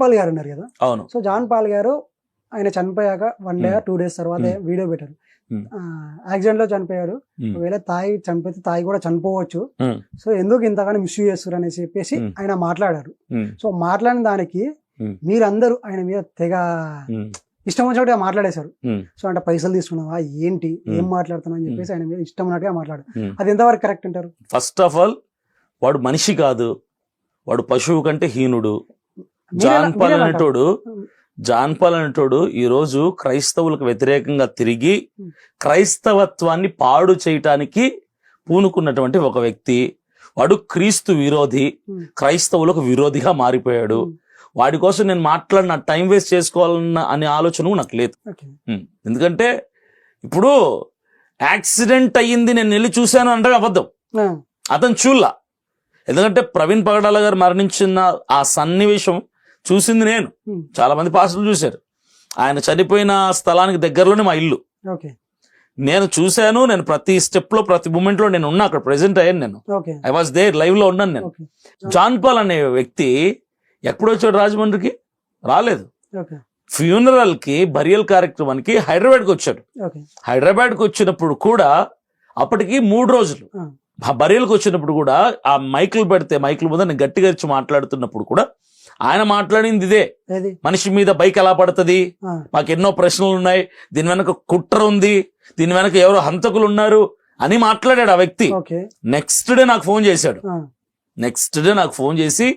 Paul గారు ఉన్నారు కదా అవును సో జాన్ పాల్ గారు ఆయన చనిపోయాక వన్ డే. టూ డేస్ తర్వాత. వీడియో పెట్టారు. యాక్సిడెంట్లో చనిపోయారు. ఒకవేళ తాయి చనిపోతే తాయి కూడా చనిపోవచ్చు. సో ఎందుకు ఇంతగానో మిస్యూజ్ చేస్తారు అనేసి చెప్పేసి. ఆయన మాట్లాడారు సో మాట్లాడిన దానికి. మీరందరూ ఆయన మీద తెగ ఇష్టం వచ్చినట్టుగా మాట్లాడేశారు. సో అంటే పైసలు తీసుకున్నావా ఏంటి ఏం. మాట్లాడుతున్నావు అని చెప్పేసి ఆయన మీద ఇష్టం ఉన్నట్టుగా మాట్లాడు Hmm. అది ఎంతవరకు కరెక్ట్ అంటారు ఫస్ట్ ఆఫ్ ఆల్ వాడు మనిషి కాదు వాడు పశువు కంటే హీనుడు జాన్ పాల్ అనేటోడు? జాన్ పాల్ అనేటోడు ఈ రోజు క్రైస్తవులకు వ్యతిరేకంగా తిరిగి. క్రైస్తవత్వాన్ని పాడు చేయటానికి పూనుకున్నటువంటి ఒక వ్యక్తి వాడు క్రీస్తు విరోధి. క్రైస్తవులకు విరోధిగా మారిపోయాడు. వాడి కోసం నేను మాట్లాడిన టైం వేస్ట్ చేసుకోవాలన్న అనే ఆలోచన నాకు లేదు. ఎందుకంటే ఇప్పుడు యాక్సిడెంట్ అయ్యింది నేను వెళ్ళి చూశాను అంటే అబద్ధం అతను చూడలా ఎందుకంటే ప్రవీణ్ పగడాల గారు మరణించిన ఆ సన్నివేశం చూసింది నేను. Hmm. చాలా మంది పాస్టర్లు చూశారు. ఆయన చనిపోయిన స్థలానికి దగ్గరలోనే మా ఇల్లు. నేను చూశాను నేను ప్రతి స్టెప్లో ప్రతి మూమెంట్లో నేను ఉన్నా అక్కడ ప్రెసెంట్ అయ్యాను నేను. ఐ వాస్ దేర్ లైవ్లో ఉన్నాను నేను. జాన్ పాల్ అనే వ్యక్తి ఎప్పుడు వచ్చాడు రాజమండ్రికి? రాలేదు. ఫ్యూనరల్కి బరియల్ కార్యక్రమానికి హైదరాబాద్కి వచ్చాడు. ఓకే. హైదరాబాద్కి వచ్చినప్పుడు కూడా అప్పటికి మూడు రోజులు. బరియల్కి వచ్చినప్పుడు కూడా ఆ మైకులు పెడితే మైకుల ముందు నేను గట్టిగా ఇచ్చి మాట్లాడుతున్నప్పుడు కూడా ఆయన మాట్లాడింది ఇదే మనిషి మీద బైక్ ఎలా పడుతుంది? మాకు ఎన్నో ప్రశ్నలు ఉన్నాయి. దీని వెనక కుట్ర ఉంది. దీని వెనక ఎవరో హంతకులు ఉన్నారు అని మాట్లాడాడు ఆ వ్యక్తి. నెక్స్ట్ డే నాకు ఫోన్ చేశాడు. నెక్స్ట్ డే నాకు ఫోన్ చేసి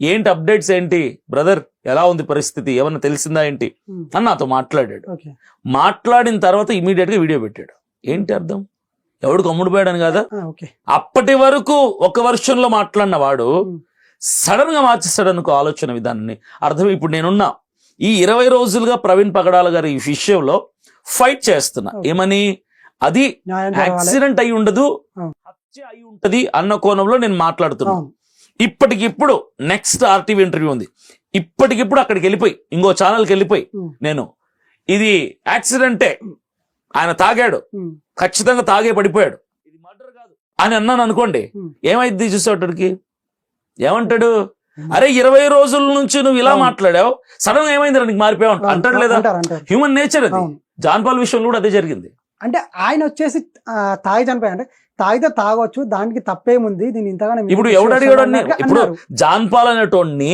ఏంటి అప్డేట్స్ ఏంటి? బ్రదర్ ఎలా ఉంది పరిస్థితి? ఏమన్నా తెలిసిందా ఏంటి? అని నాతో మాట్లాడాడు. మాట్లాడిన తర్వాత ఇమీడియట్గా వీడియో పెట్టాడు. ఏంటి అర్థం? ఎవడు కమ్ముడు పోయాడని కదా అప్పటి వరకు ఒక వర్షన్లో మాట్లాడిన వాడు ఉమ్, సడన్గా మార్చేస్తాడు అనుకో ఆలోచన విధానాన్ని అర్థం. ఇప్పుడు నేనున్నా. ఈ ఇరవై రోజులుగా ప్రవీణ్ పగడాల గారి ఈ విషయంలో ఫైట్ చేస్తున్నా. ఏమని? అది యాక్సిడెంట్ అయి ఉండదు. హత్య అయి ఉంటది అన్న కోణంలో నేను మాట్లాడుతున్నా. అవును. ఇప్పటికిప్పుడు నెక్స్ట్ ఆర్టీవీ ఇంటర్వ్యూ ఉంది. ఇప్పటికిప్పుడు అక్కడికి వెళ్ళిపోయి ఇంకో ఛానల్కి వెళ్ళిపోయి నేను. ఇది యాక్సిడెంటే. ఆయన తాగాడు. ఖచ్చితంగా తాగే పడిపోయాడు. ఇది మర్డర్ కాదు. అని అన్నాను అనుకోండి. ఏమైంది చూసేవాడికి ఏమంటాడు? అరే ఇరవై రోజుల నుంచి నువ్వు ఇలా. మాట్లాడావు సడన్గా ఏమైంది నీకు మారిపోయావు అంట- అంటాడు లేదా? హ్యూమన్ నేచర్ అది. జాన్ పాల్ విషయంలో కూడా అదే జరిగింది. అంటే ఆయన వచ్చేసి తాగి చనిపోయా అంటే తాగితే తాగొచ్చు దానికి తప్పేముంది దీన్ని ఇంతగానే ఇప్పుడు ఎవడు అడిగాడు ఇప్పుడు. జాన్ పాల్ అనేటోడిని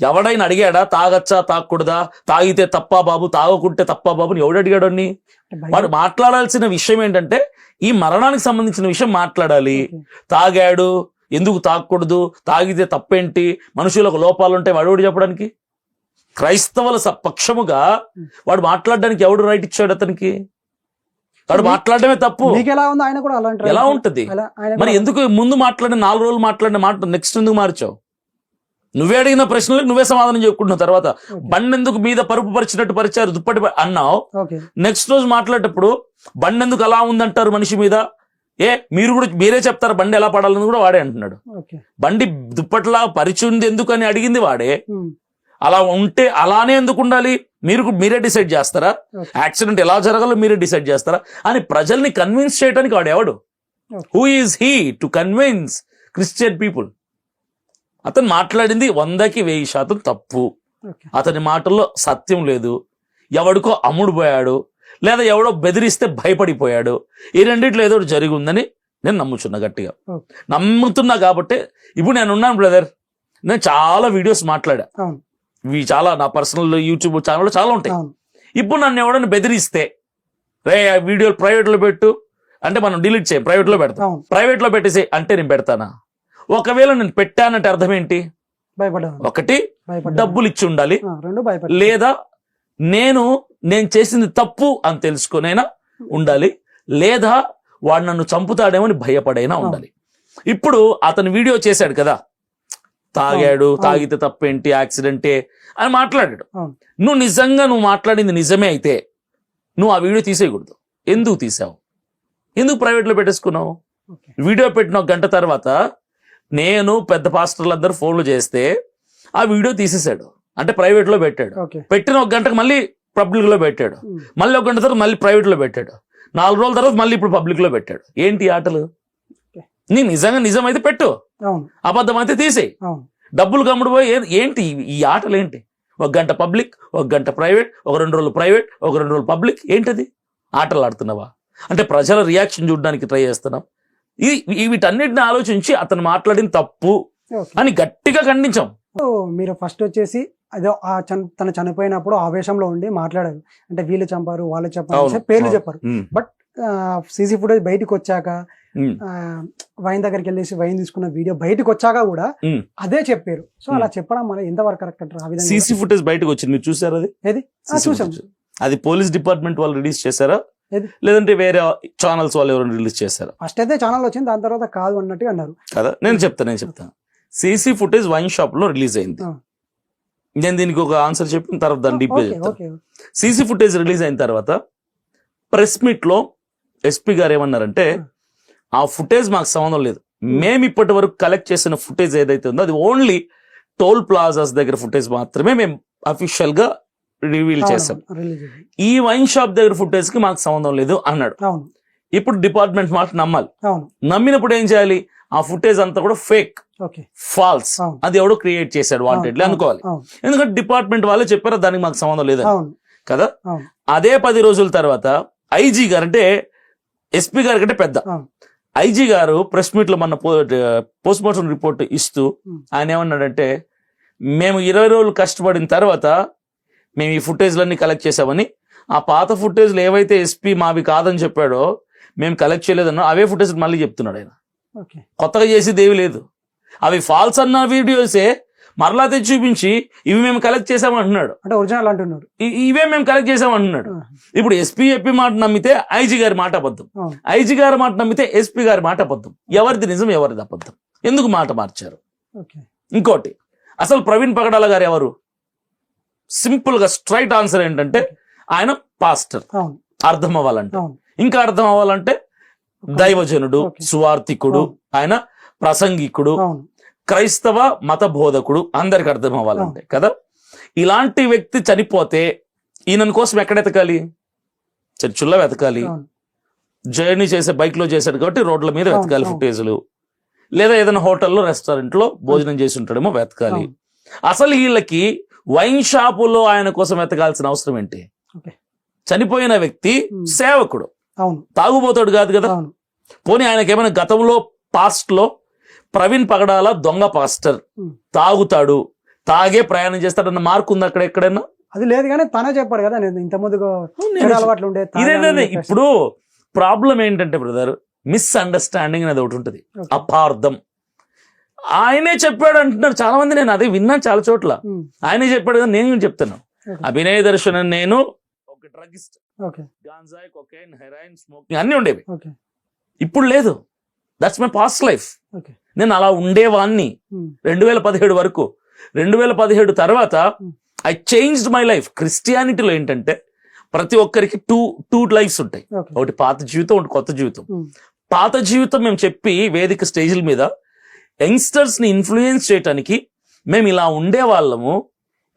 ఎవడైనా అడిగాడా? తాగచ్చా తాగకూడదా? తాగితే తప్పా బాబు తాగకుంటే తప్పా బాబు ఎవడు అడిగాడు అన్ని? అంటే బయట- వాడు మాట్లాడాల్సిన విషయం ఏంటంటే ఈ మరణానికి సంబంధించిన విషయం మాట్లాడాలి. తాగాడు ఎందుకు తాగకూడదు తాగితే తప్పేంటి? మనుషులకు లోపాలు ఉంటాయి వాడు చెప్పడానికి? క్రైస్తవుల పక్షముగా వాడు మాట్లాడడానికి ఎవడు రైట్ ఇచ్చాడు అతనికి? వాడు మీ- మాట్లాడడమే తప్పు. ఎలా ఉంది? ఆయన కూడా అలాంటి ఎలా ఉంటది? మరి ఎందుకు ముందు మాట్లాడిన నాలుగు రోజులు మాట్లాడిన మాట నెక్స్ట్ ఎందుకు మార్చావు? నువ్వే అడిగిన ప్రశ్నలకు నువ్వే సమాధానం చెప్పుకుంటున్నావు తర్వాత. ఓకే. బండి ఎందుకు మీద పరుపు పరిచినట్టు పరిచారు? దుప్పటి అన్నావు. నెక్స్ట్ రోజు మాట్లాడేటప్పుడు బండి ఎందుకు అలా ఉందంటారు మనిషి మీద? ఏ మీరు కూడా మీరే చెప్తారు బండి ఎలా పడాలని కూడా వాడే అంటున్నాడు. బండి దుప్పట్లా పరిచి ఉంది ఎందుకు అని అడిగింది వాడే. అలా ఉంటే అలానే ఎందుకు ఉండాలి? మీరు మీరే డిసైడ్ చేస్తారా. యాక్సిడెంట్ ఎలా జరగాలో మీరే డిసైడ్ చేస్తారా? అని ప్రజల్ని కన్విన్స్ చేయడానికి వాడు ఎవడు. Who is he to convince Christian people అతను మాట్లాడింది వందకి వెయ్యి శాతం తప్పు. అతని మాటల్లో సత్యం లేదు. ఎవడికో అమ్ముడు పోయాడు. లేదా ఎవడో బెదిరిస్తే భయపడిపోయాడు. ఈ రెండిట్లో ఏదో జరిగి ఉందని నేను నమ్ముచున్నా గట్టిగా. నమ్ముతున్నా కాబట్టి ఇప్పుడు నేను ఉన్నాను బ్రదర్. నేను చాలా వీడియోస్ మాట్లాడా. ఇవి చాలా నా పర్సనల్ యూట్యూబ్ ఛానల్ చాలా ఉంటాయి. ఇప్పుడు నన్ను ఎవడని బెదిరిస్తే రే ఆ వీడియోలు ప్రైవేట్లో పెట్టు. అంటే మనం డిలీట్ చేయం ప్రైవేట్లో పెడతాం. అవును. ప్రైవేట్లో పెట్టేసి అంటే నేను పెడతానా? ఒకవేళ నేను పెట్టానంటే అర్థం ఏంటి? ఒకటి డబ్బులు ఇచ్చి ఉండాలి. లేదా నేను నేను చేసింది తప్పు అని తెలుసుకునైనా ఉండాలి. లేదా వాడు నన్ను చంపుతాడేమో అని భయపడైనా ఉండాలి. ఇప్పుడు అతను వీడియో చేశాడు కదా. తాగాడు. తాగితే తప్పేంటి యాక్సిడెంటే అని మాట్లాడాడు. నువ్వు నిజంగా నువ్వు మాట్లాడింది నిజమే అయితే నువ్వు ఆ వీడియో తీసేయకూడదు. ఎందుకు తీసావు? ఎందుకు ప్రైవేట్లో పెట్టేసుకున్నావు వీడియో పెట్టిన ఒక గంట తర్వాత నేను పెద్ద పాస్టర్లు అందరు ఫోన్లు చేస్తే ఆ వీడియో తీసేశాడు. అంటే ప్రైవేట్లో పెట్టాడు. పెట్టిన ఒక గంటకు మళ్ళీ పబ్లిక్లో పెట్టాడు. ఉమ్, మళ్ళీ ఒక గంట తర్వాత మళ్ళీ ప్రైవేట్లో పెట్టాడు. నాలుగు రోజుల తర్వాత మళ్ళీ ఇప్పుడు పబ్లిక్లో పెట్టాడు. ఏంటి ఆటలు. నీ నిజంగా నిజం అయితే పెట్టు అబద్ధం అయితే తీసేయి. డబ్బులు కమ్ముడు పోయి ఏ- ఏంటి ఈ- ఆటలు ఏంటి ఒక గంట పబ్లిక్ ఒక గంట ప్రైవేట్ ఒక రెండు రోజులు ప్రైవేట్ ఒక రెండు రోజులు పబ్లిక్ ఏంటది? ఆటలు ఆడుతున్నావా? అంటే ప్రజల రియాక్షన్ చూడడానికి ట్రై చేస్తున్నాం. ఇది ఈ- వీటన్నిటిని ఆలోచించి అతను మాట్లాడిన తప్పు. అని గట్టిగా ఖండించాం. మీరు ఫస్ట్ వచ్చేసి అదే ఆ తను చనిపోయినప్పుడు ఆవేశంలో ఉండి మాట్లాడారు. అంటే వీళ్ళు చంపారు వాళ్ళు చెప్పారు పేర్లు. చెప్పారు. ఉమ్, సీసీ ఫుటేజ్ బయటికి వచ్చాక వైన్ దగ్గరికి వెళ్ళేసి వైన్ తీసుకున్న వీడియో బయటకు వచ్చాక కూడా. అదే చెప్పారు. సో అలా చెప్పడం మన ఎంతవరకు కరెక్ట్ అంటారు? సీసీ ఫుటేజ్ బయటకు వచ్చింది. మీరు చూసారా అది? ఏది? చూసాం. అది పోలీస్ డిపార్ట్మెంట్ వాళ్ళు రిలీజ్ చేశారా? లేదంటే వేరే ఛానల్స్ వాళ్ళు ఎవరైనా రిలీజ్ చేశారా? ఫస్ట్ అయితే ఛానల్ వచ్చింది దాని తర్వాత కాదు అన్నట్టు అన్నారు. కదా? నేను చెప్తాను నేను చెప్తాను సీసీ ఫుటేజ్ వైన్ షాప్లో రిలీజ్ అయింది. నేను దీనికి ఒక ఆన్సర్ చెప్పిన తర్వాత దాన్ని డీప్గా ఓకే చెప్తాను సీసీ ఫుటేజ్ రిలీజ్ అయిన తర్వాత ప్రెస్ మీట్లో ఎస్పీ గారు ఏమన్నారంటే ఆ. ఫుటేజ్ మాకు సంబంధం లేదు. మేము ఇప్పటి వరకు కలెక్ట్ చేసిన ఫుటేజ్ ఏదైతే ఉందో అది ఓన్లీ టోల్ ప్లాజాస్ దగ్గర ఫుటేజ్ మాత్రమే మేము అఫీషియల్గా రివీల్ చేసాం ఈ వైన్ షాప్ దగ్గర ఫుటేజ్కి మాకు సంబంధం లేదు అన్నాడు. ఇప్పుడు డిపార్ట్మెంట్ మాట నమ్మాలి. నమ్మినప్పుడు ఏం చేయాలి? ఆ ఫుటేజ్ అంతా కూడా ఫేక్ ఫాల్స్. అది ఎవడో క్రియేట్ చేశాడు వాంటెడ్లీ అనుకోవాలి. ఎందుకంటే డిపార్ట్మెంట్ వాళ్ళే చెప్పారు దానికి మాకు సంబంధం లేదు కదా? అదే పది రోజుల తర్వాత ఐజీ గారు అంటే ఎస్పీ గారి కంటే పెద్ద. ఐజీ గారు ప్రెస్ మీట్లో మన పోస్ట్ మార్టం రిపోర్ట్ ఇస్తూ. ఆయన ఏమన్నాడంటే మేము ఇరవై రోజులు కష్టపడిన తర్వాత మేము ఈ ఫుటేజ్లన్నీ కలెక్ట్ చేసామని ఆ పాత ఫుటేజ్లు ఏవైతే ఎస్పీ మావి కాదని చెప్పాడో మేము కలెక్ట్ చేయలేదన్నో అవే ఫుటేజ్ మళ్ళీ చెప్తున్నాడు ఆయన. కొత్తగా చేసేది ఏవి లేదు. అవి ఫాల్స్ అన్న వీడియోసే మరలా తెచ్చి చూపించి ఇవి మేము కలెక్ట్ చేసామంటున్నాడు అంటే ఒరిజినల్ అంటున్నారు ఇ- ఇవే మేము కలెక్ట్ చేసామంటున్నాడు ఆ, ఇప్పుడు ఎస్పీ చెప్పి మాట నమ్మితే ఐజీ గారి మాట అబద్ధం. ఐజీ గారి మాట నమ్మితే ఎస్పీ గారి మాట అబద్ధం. ఎవరిది నిజం ఎవరిది అబద్ధం? ఎందుకు మాట మార్చారు? ఇంకోటి అసలు ప్రవీణ్ పగడాల గారు ఎవరు? సింపుల్గా స్ట్రైట్ ఆన్సర్ ఏంటంటే ఆయన పాస్టర్. అర్థం అవ్వాలంటే. ఇంకా అర్థం అవ్వాలంటే దైవజనుడు. సువార్థికుడు. ఆయన ప్రసంగికుడు క్రైస్తవ మత బోధకుడు అందరికి అర్థం అవ్వాలంటే కదా? ఇలాంటి వ్యక్తి చనిపోతే ఈయన కోసం ఎక్కడ ఎతకాలి చర్చిల్లో వెతకాలి. జర్నీ చేసే బైక్లో చేశాడు కాబట్టి రోడ్ల మీద వెతకాలి. ఫుటేజ్లు. లేదా ఏదైనా హోటల్లో రెస్టారెంట్లో భోజనం చేసి ఉంటాడేమో వెతకాలి. అసలు వీళ్ళకి వైన్ షాపులో ఆయన కోసం వెతకాల్సిన అవసరం ఏంటి. చనిపోయిన వ్యక్తి. సేవకుడు. తాగుబోతాడు కాదు కదా? పోనీ ఆయనకి ఏమైనా గతంలో పాస్ట్లో ప్రవీణ్ పగడాల దొంగ పాస్టర్. తాగుతాడు. తాగే ప్రయాణం చేస్తాడన్న మార్కు ఉంది అక్కడ ఎక్కడైనా? అది లేదు కానీ తనే చెప్పాడు కదా నేను ఇంత ముందుగా చెడు అలవాట్లు ఉండే. ఇప్పుడు ప్రాబ్లం ఏంటంటే బ్రదర్ మిస్అండర్స్టాండింగ్ అనేది ఒకటి ఉంటుంది. అపార్థం. ఆయనే చెప్పాడు అంటున్నారు. చాలా మంది నేను అదే విన్నాను చాలా చోట్ల. ఆయనే చెప్పాడు కదా నేను చెప్తాను. అభినయ దర్శనం నేను ఒక druggist okay. Ganja cocaine heroin smoking అన్ని ఉండేవి. ఇప్పుడు లేదు. That's my past life okay. నేను అలా ఉండేవాన్ని ఉమ్, రెండు వేల పదిహేడు వరకు. రెండు వేల పదిహేడు తర్వాత Hmm. I changed my life క్రిస్టియానిటీలో ఏంటంటే ప్రతి ఒక్కరికి టూ టూ లైఫ్స్ ఉంటాయి. ఒకటి పాత జీవితం ఒకటి కొత్త జీవితం. ఉమ్, పాత జీవితం మేము చెప్పి వేదిక స్టేజ్ల మీద యంగ్స్టర్స్ని ఇన్ఫ్లుయెన్స్ చేయడానికి మేము ఇలా ఉండే వాళ్ళము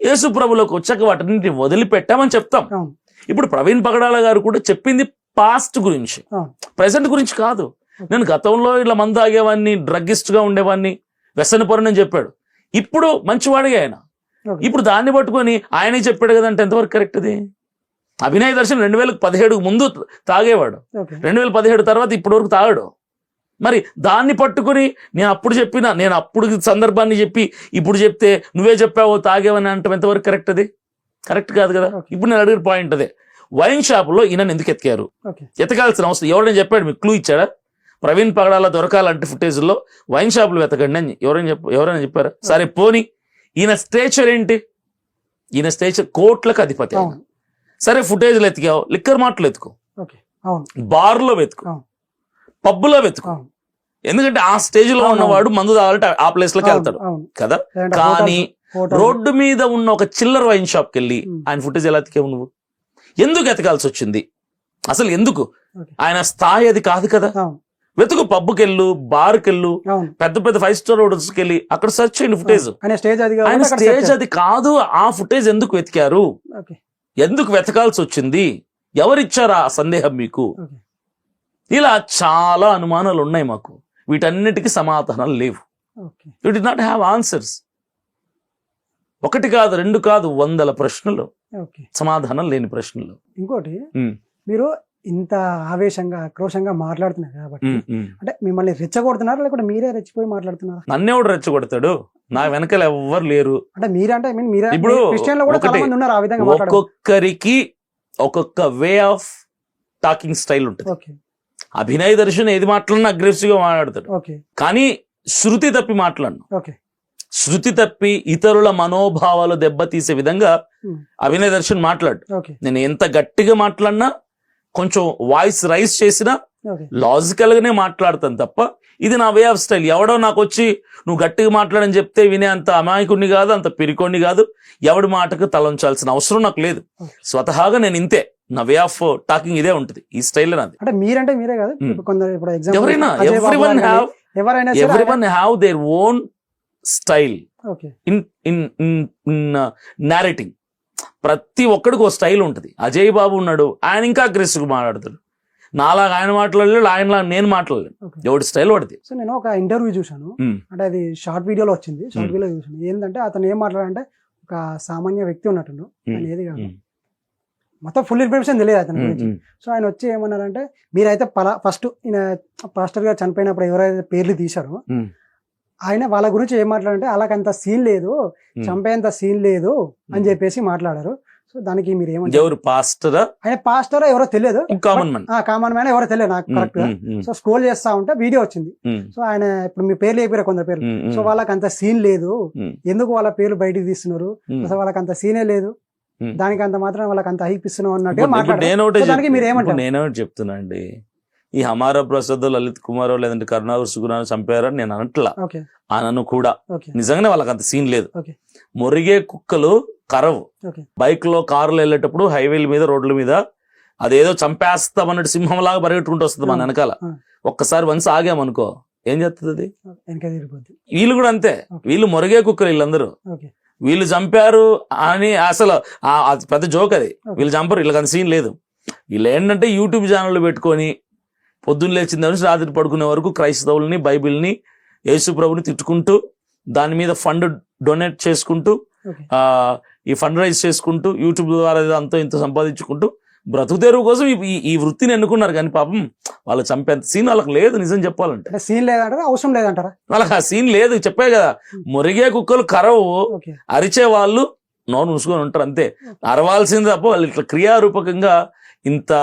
యేసు ప్రభులోకి వచ్చాక వాటిని వదిలిపెట్టామని చెప్తాం. ఇప్పుడు ప్రవీణ్ పగడాల గారు కూడా చెప్పింది పాస్ట్ గురించి. ప్రెసెంట్ గురించి కాదు. నేను గతంలో ఇలా మందు తాగేవాడిని డ్రగ్గిస్ట్గా ఉండేవాడిని వ్యసనపరుని అని చెప్పాడు. ఇప్పుడు మంచివాడిగా ఆయన. ఇప్పుడు దాన్ని పట్టుకొని ఆయనే చెప్పాడు కదంటే ఎంతవరకు కరెక్ట్ అది అభినయ దర్శన్ రెండు వేల పదిహేడుకు ముందు తాగేవాడు. రెండు వేల పదిహేడు తర్వాత ఇప్పటి వరకు తాగాడు. మరి దాన్ని పట్టుకుని నేను అప్పుడు చెప్పిన నేను అప్పుడు సందర్భాన్ని చెప్పి ఇప్పుడు చెప్తే నువ్వే చెప్పావో తాగేవని అంటే ఎంతవరకు కరెక్ట్ అది కరెక్ట్ కాదు కదా. ఇప్పుడు నేను అడిగిన పాయింట్ అదే. వైన్ షాప్లో ఈయన ఎందుకు ఎతికారు? ఎతకాల్సిన అవసరం ఎవరైనా చెప్పాడు? మీకు క్లూ ఇచ్చాడా? ప్రవీణ్ పగడాల దొరకాలంటే ఫుటేజ్లో వైన్ షాపులు వెతకండి అని ఎవరైనా చెప్ప ఎవరైనా చెప్పారా? సరే పోని. ఈయన స్టేచర్ ఏంటి? ఈయన స్టేచర్ కోట్లకు అధిపతి సరే ఫుటేజ్లు ఎతికావు లిక్కర్ మాటలు ఎత్తుకో బార్లో వెతుకు. పబ్బులో వెతుకు. ఎందుకంటే ఆ స్టేజ్లో ఉన్నవాడు మందు తాగాలంటే ఆ ప్లేస్లోకి వెళ్తాడు. కదా? కానీ. రోడ్డు మీద ఉన్న ఒక చిల్లర వైన్ షాప్కి వెళ్ళి. ఆయన ఫుటేజ్ ఎలా ఎతికావు నువ్వు? ఎందుకు ఎతకాల్సి వచ్చింది? అసలు ఎందుకు. ఆయన స్థాయి అది కాదు కదా. వెతుకు పబ్కి వెళ్ళు బార్కి వెళ్ళు అవును. పెద్ద పెద్ద ఫైవ్ స్టార్ హోటల్స్ వెళ్ళి అక్కడ సెర్చ్ చేయండి ఫుటేజ్ ఆయన స్టేజ్ అది కాదు ఆ ఫుటేజ్ ఎందుకు వెతికారు? ఎందుకు వెతకాల్సి వచ్చింది? ఎవరిచ్చారా ఆ సందేహం మీకు? ఇలా చాలా అనుమానాలు ఉన్నాయి మాకు. వీటన్నిటికీ సమాధానాలు లేవు. You do not have answers ఒకటి కాదు రెండు కాదు వందల ప్రశ్నలు. సమాధానం లేని ప్రశ్నలు. ఇంకోటి. మీరు ఇంత ఆవేశంగా ఆక్రోషంగా మాట్లాడుతున్నారు కాబట్టి. అంటే మిమ్మల్ని రెచ్చగొడుతున్నారా? లేకుంటే మీరే రెచ్చిపోయి మాట్లాడుతున్నారా? నన్నెవడు రెచ్చగొడతాడు. నా వెనకాల ఎవ్వరు లేరు. అంటే మీరంటే ఐ మీన్ మీరే ఇప్పుడు ఉన్నారు ఆ విధంగా ఒక్కొక్కరికి ఒక్కొక్క వే ఆఫ్ టాకింగ్ స్టైల్ ఉంటుంది. ఓకే. అభినయ్ దర్శన్ ఏది మాట్లాడినా అగ్రెసివ్గా మాట్లాడతాడు. ఓకే. కానీ శృతి తప్పి మాట్లాడను. ఓకే. శృతి తప్పి ఇతరుల మనోభావాలు దెబ్బతీసే విధంగా. అభినయ్ దర్శన్ మాట్లాడు. నేను ఎంత గట్టిగా మాట్లాడినా కొంచెం వాయిస్ రైజ్ చేసినా లాజికల్ గానే మాట్లాడతాను తప్ప ఇది నా వే ఆఫ్ స్టైల్. ఎవడో నాకు వచ్చి నువ్వు గట్టిగా మాట్లాడని చెప్తే వినే అంత అమాయకుడిని కాదు అంత పిరికోడిని కాదు. ఎవడి మాటకు తలంచాల్సిన అవసరం నాకు లేదు. స్వతహాగా నేను ఇంతే. నా వే ఆఫ్ టాకింగ్ ఇదే ఉంటుంది. ఈ స్టైల్ నాది. అంటే మీరంటే మీరే కాదు? ఎవరైనా everyone have everyone have their own style in in in narrating ప్రతి ఒక్కడికి ఒక స్టైల్ ఉంటుంది. అజయ్ బాబు ఉన్నాడు ఆయన ఇంకా అగ్రెసివ్గా మాట్లాడతాడు. నాలాగా ఆయన మాట్లాడలేడు ఆయనలాగా నేను మాట్లాడలేను. ఓకే. ఎవడి స్టైల్ వాడిది. సో నేను ఒక ఇంటర్వ్యూ చూశాను. అంటే అది షార్ట్ వీడియోలో వచ్చింది. Short um. వీడియోలో చూశాను. ఏంటంటే అతను ఏం మాట్లాడంటే ఒక సామాన్య వ్యక్తి ఉన్నట్టు ఆయన ఏది కాదు. మొత్తం ఫుల్ ఇన్ఫర్మేషన్ తెలియదు అతని గురించి. సో ఆయన వచ్చి ఏమన్నారంటే మీరైతే పలా ఫస్ట్ ఈయన పాస్టర్ గారు చనిపోయినప్పుడు ఎవరైతే పేర్లు తీశారో ఆయన వాళ్ళ గురించి ఏం మాట్లాడంటే వాళ్ళకంత సీన్ లేదు. చంపేంత సీన్ లేదు అని. చెప్పేసి మాట్లాడారు. సో దానికి మీరు ఏమంటారు? ఎవరు పాస్టరా? ఆయన పాస్టర్ ఎవరో తెలియదు. Common man. కామన్ మ్యాన్ ఎవరో తెలియదు నాకు కరెక్ట్గా సో స్క్రోల్ చేస్తా ఉంటే వీడియో వచ్చింది. సో ఆయన ఇప్పుడు మీ పేర్లు చెప్పారు కొందరు పేర్లు. సో వాళ్ళకి అంత సీన్ లేదు. ఎందుకు వాళ్ళ పేర్లు బయటికి తీస్తున్నారు? అసలు వాళ్ళకి అంత సీనే లేదు. దానికి అంత మాత్రం వాళ్ళకి అంత హైప్ ఇస్తున్నాం అన్నట్టుగా ఇప్పుడు మాట్లాడారు. దానికి మీరు. ఏమంటారు? చెప్తున్నా అండి. ఈ హమారా ప్రసాద్ లలిత్ కుమార్ లేదంటే కరుణాకర్ సుగుణాన్ని చంపారని నేను అనట్లా. అనను కూడా. నిజంగానే వాళ్ళకి అంత సీన్ లేదు. మురిగే కుక్కలు కరవు. బైక్లో కార్లు వెళ్ళేటప్పుడు హైవేల మీద రోడ్ల మీద అదేదో చంపేస్తామన్నట్టు సింహంలాగా పరిగెట్టుకుంటూ వస్తుంది మన వెనకాల. ఒక్కసారి వన్స్ ఆగామనుకో ఏం చేస్తుంది అది? వీళ్ళు కూడా అంతే. వీళ్ళు మొరిగే కుక్కలు వీళ్ళందరూ. వీళ్ళు చంపారు అని అసలు పెద్ద జోక్ అది. వీళ్ళు చంపరు వీళ్ళకి అంత సీన్ లేదు. వీళ్ళు ఏంటంటే యూట్యూబ్ ఛానల్ పెట్టుకొని పొద్దున్న లేచిన నుంచి రాత్రి పడుకునే వరకు క్రైస్తవుల్ని బైబిల్ని యేసు ప్రభుని తిట్టుకుంటూ దాని మీద ఫండ్ డొనేట్ చేసుకుంటూ ఈ ఫండ్ రైజ్ చేసుకుంటూ యూట్యూబ్ ద్వారా అంతో ఇంత సంపాదించుకుంటూ బ్రతుకు తెరువు కోసం ఈ- వృత్తిని ఎన్నుకున్నారు. కానీ పాపం వాళ్ళు చంపేంత సీన్ వాళ్ళకి లేదు నిజం చెప్పాలంటే. సీన్ లేదంటారా? అవసరం లేదంటారా? వాళ్ళకి ఆ సీన్ లేదు. చెప్పే కదా మురిగే కుక్కలు కరవు. అరిచే వాళ్ళు నోరు మూసుకొని ఉంటారు అంతే. అరవాల్సింది తప్ప వాళ్ళు ఇట్లా క్రియారూపకంగా ఇంత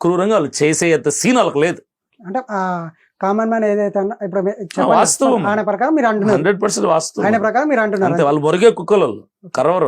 క్రూరంగా వాళ్ళు చేసేంత సీన్ వాళ్ళకి లేదు. అంటే ఆ కామన్ మ్యాన్ ఏదైతే ఇప్పుడు. వాస్తవం. ఆయన ప్రకారం మీరు అంటున్నారు. హండ్రెడ్ పర్సెంట్ వాస్తవం. ఆయన ప్రకారం మీరు అంటున్నారు. అంతే వాళ్ళు మురిగే కుక్కలు కరవరు